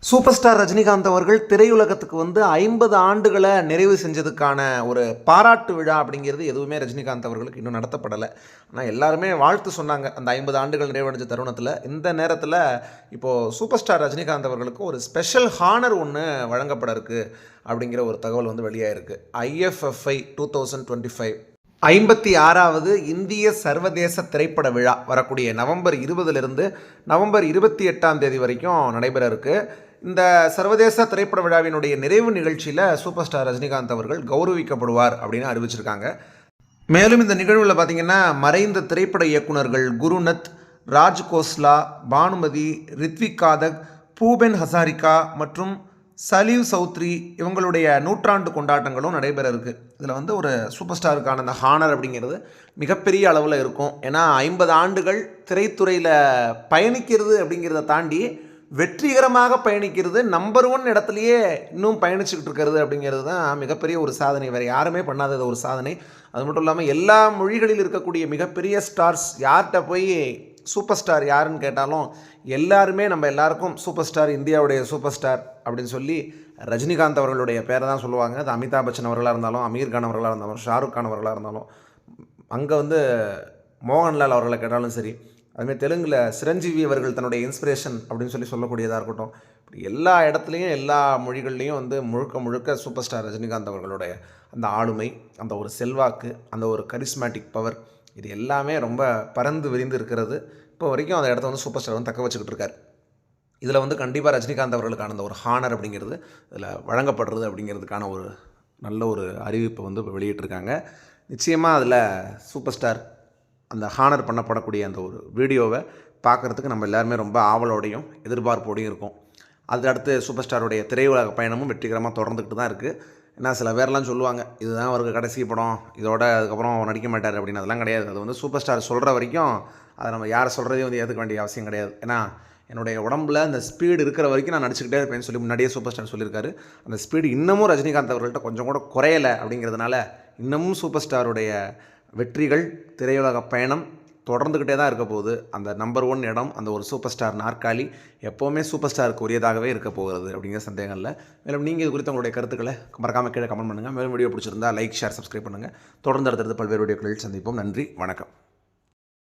Super star Rajinikanth அவர்கள் திரையுலகத்துக்கு வந்து ஐம்பது ஆண்டுகளை நிறைவு செஞ்சதுக்கான ஒரு பாராட்டு விழா அப்படிங்கிறது எதுவுமே ரஜினிகாந்த் அவர்களுக்கு இன்னும் நடத்தப்படலை. ஆனால் எல்லாருமே வாழ்த்து சொன்னாங்க. அந்த ஐம்பது ஆண்டுகள் நிறைவடைஞ்ச தருணத்தில் இந்த நேரத்தில் இப்போது சூப்பர் ஸ்டார் ரஜினிகாந்த் அவர்களுக்கு ஒரு ஸ்பெஷல் ஹானர் ஒன்று வழங்கப்பட இருக்குது அப்படிங்கிற ஒரு தகவல் வந்து வெளியாயிருக்கு. IFFI two thousand twenty five. ஐம்பத்தி ஆறாவது இந்திய சர்வதேச திரைப்பட விழா வரக்கூடிய நவம்பர் இருபதுலேருந்து நவம்பர் இருபத்தி எட்டாம் தேதி வரைக்கும் நடைபெற இருக்கு. இந்த சர்வதேச திரைப்பட விழாவினுடைய நிறைவு நிகழ்ச்சியில் சூப்பர் ஸ்டார் ரஜினிகாந்த் அவர்கள் கௌரவிக்கப்படுவார் அப்படின்னு அறிவிச்சிருக்காங்க. மேலும் இந்த நிகழ்வில் பார்த்தீங்கன்னா மறைந்த திரைப்பட இயக்குனர்கள் குருநத் ராஜ் கோஸ்லா பானுமதி ரித்விக் காதக் பூபென் ஹசாரிகா மற்றும் சலீவ் சௌத்ரி இவங்களுடைய நூற்றாண்டு கொண்டாட்டங்களும் நடைபெற இருக்குது இதில் வந்து ஒரு சூப்பர் ஸ்டாருக்கான அந்த ஹானர் அப்படிங்கிறது மிகப்பெரிய அளவில் இருக்கும். ஏன்னா ஐம்பது ஆண்டுகள் திரைத்துறையில் பயணிக்கிறது அப்படிங்கிறத தாண்டி வெற்றிகரமாக பயணிக்கிறது நம்பர் ஒன் இடத்துலையே இன்னும் பயணிச்சுக்கிட்டு இருக்கிறது அப்படிங்கிறது தான் மிகப்பெரிய ஒரு சாதனை. வேறு யாருமே பண்ணாதது ஒரு சாதனை. அது மட்டும் இல்லாமல் எல்லா மொழிகளில் இருக்கக்கூடிய மிகப்பெரிய ஸ்டார்ஸ் யார்கிட்ட போய் சூப்பர் ஸ்டார் யாருன்னு கேட்டாலும் எல்லாருமே நம்ம எல்லாருக்கும் சூப்பர் ஸ்டார் இந்தியாவுடைய சூப்பர் ஸ்டார் அப்படின்னு சொல்லி ரஜினிகாந்த் அவர்களுடைய பேரை தான் சொல்லுவாங்க. அது அமிதாப் பச்சன் அவர்களாக இருந்தாலும் அமீர் கான் அவர்களாக இருந்தாலும் ஷாருக் கான் அவர்களாக இருந்தாலும் அங்கே வந்து மோகன்லால் அவர்களை கேட்டாலும் சரி அதுமாதிரி தெலுங்கில் சிரஞ்சீவி அவர்கள் தன்னுடைய இன்ஸ்பிரேஷன் அப்படின்னு சொல்லி சொல்லக்கூடியதாக இருக்கட்டும். இப்படி எல்லா இடத்துலையும் எல்லா மொழிகள்லையும் வந்து முழுக்க முழுக்க சூப்பர் ஸ்டார் ரஜினிகாந்த் அவர்களுடைய அந்த ஆளுமை அந்த ஒரு செல்வாக்கு அந்த ஒரு கரிஸ்மேட்டிக் பவர் இது எல்லாமே ரொம்ப பறந்து விரிந்து இருக்கிறது. இப்போ வரைக்கும் அந்த இடத்த வந்து சூப்பர் ஸ்டார் வந்து தக்க வச்சுக்கிட்டு இருக்கார். இதில் வந்து கண்டிப்பாக ரஜினிகாந்த் அவர்களுக்கான அந்த ஒரு ஹானர் அப்படிங்கிறது இதில் வழங்கப்படுறது அப்படிங்கிறதுக்கான ஒரு நல்ல ஒரு அறிவிப்பை வந்து இப்போ வெளியிட்டிருக்காங்க. நிச்சயமாக அதில் சூப்பர் ஸ்டார் அந்த ஹானர் பண்ணப்படக்கூடிய அந்த ஒரு வீடியோவை பார்க்குறதுக்கு நம்ம எல்லாருமே ரொம்ப ஆவலோடையும் எதிர்பார்ப்போடையும் இருக்கும். அது அடுத்து சூப்பர் ஸ்டாருடைய திரையுலக பயணமும் வெற்றிகரமாக தொடர்ந்துக்கிட்டு தான் இருக்குது ஏன்னா சில பேர்லாம் சொல்லுவாங்க இதுதான் அவருக்கு கடைசி படம் இதோட அதுக்கப்புறம் அவர் நடிக்க மாட்டார் அப்படின்னு. அதெல்லாம் கிடையாது. அது வந்து சூப்பர் ஸ்டார் சொல்கிற வரைக்கும் அதை நம்ம யாரை சொல்கிறதையும் வந்து ஏற்றுக்க வேண்டிய அவசியம் கிடையாது. ஏன்னா என்னுடைய உடம்புல அந்த ஸ்பீடு இருக்கிற வரைக்கும் நான் நடிச்சுக்கிட்டே இருப்பேன்னு சொல்லி முன்னாடியே சூப்பர் ஸ்டார் சொல்லியிருக்காரு. அந்த ஸ்பீடு இன்னமும் ரஜினிகாந்த் அவர்கள்ட்ட கொஞ்சம் கூட குறையலை அப்படிங்கிறதுனால இன்னமும் சூப்பர் ஸ்டாருடைய வெற்றிகள் திரையுலக பயணம் தொடர்ந்துக்கிட்டே தான் இருக்க போகுது. அந்த நம்பர் ஒன் இடம் அந்த ஒரு சூப்பர் ஸ்டார் நாற்காலி எப்போவுமே சூப்பர் ஸ்டாருக்கு உரியதாகவே இருக்க போகிறது அப்படிங்கிற சந்தேகம் இல்லை. மேலும் நீங்கள் இது குறித்து உங்களுடைய கருத்துக்களை மறக்காமல் கீழே கமெண்ட் பண்ணுங்கள் மேலும் வீடியோ பிடிச்சிருந்தா லைக் ஷேர் சப்ஸ்கிரைப் பண்ணுங்கள் தொடர்ந்து அடுத்தடுத்து பல்வேறு வீடியோக்களில் சந்திப்போம். நன்றி வணக்கம்.